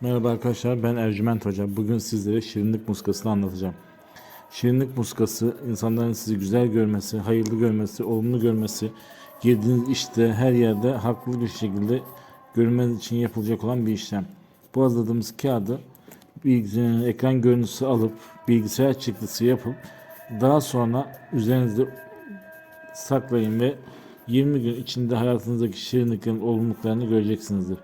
Merhaba arkadaşlar ben Ercüment Hoca. Bugün sizlere şirinlik muskasını anlatacağım. Şirinlik muskası insanların sizi güzel görmesi, hayırlı görmesi, olumlu görmesi, girdiğiniz işte her yerde haklı bir şekilde görünmeniz için yapılacak olan bir işlem. Bu hazırladığımız kağıdı ekran görüntüsü alıp bilgisayar çıktısı yapıp daha sonra üzerinizde saklayın ve 20 gün içinde hayatınızdaki şirinliklerin olumluluklarını göreceksinizdir.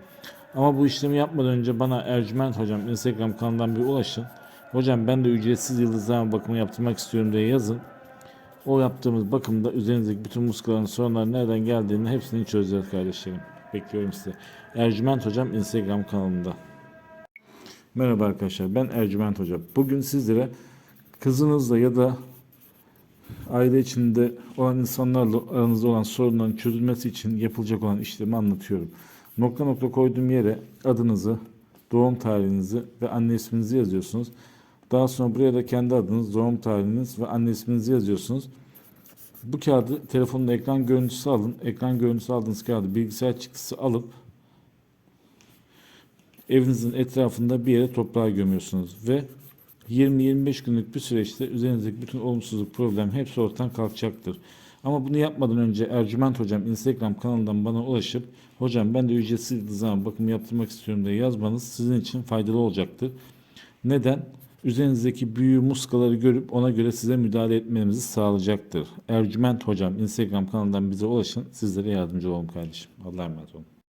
Ama bu işlemi yapmadan önce bana Ercüment Hocam Instagram kanalından bir ulaşın. Hocam ben de ücretsiz yıldızlama bakımı yaptırmak istiyorum diye yazın. O yaptığımız bakımda üzerinizdeki bütün muskaların sorunları nereden geldiğini hepsini çözeceğiz kardeşlerim. Bekliyorum sizi. Ercüment Hocam Instagram kanalında. Merhaba arkadaşlar ben Ercüment Hocam. Bugün sizlere kızınızla ya da aile içinde olan insanlarla aranızda olan sorunların çözülmesi için yapılacak olan işlemi anlatıyorum. Nokta nokta koyduğum yere adınızı, doğum tarihinizi ve anne isminizi yazıyorsunuz. Daha sonra buraya da kendi adınız, doğum tarihiniz ve anne isminizi yazıyorsunuz. Bu kağıdı telefonun ekran görüntüsü alın. Ekran görüntüsü aldığınız kağıdı bilgisayar çıktısı alıp evinizin etrafında bir yere toprağa gömüyorsunuz ve 20-25 günlük bir süreçte üzerinizdeki bütün olumsuzluk, problem hepsi ortadan kalkacaktır. Ama bunu yapmadan önce Ercüment Hocam Instagram kanalından bana ulaşıp hocam ben de ücretsiz zaman bakım yaptırmak istiyorum diye yazmanız sizin için faydalı olacaktır. Neden? Üzerinizdeki büyü muskaları görüp ona göre size müdahale etmemizi sağlayacaktır. Ercüment Hocam Instagram kanalından bize ulaşın. Sizlere yardımcı olalım kardeşim. Allah'a emanet olun.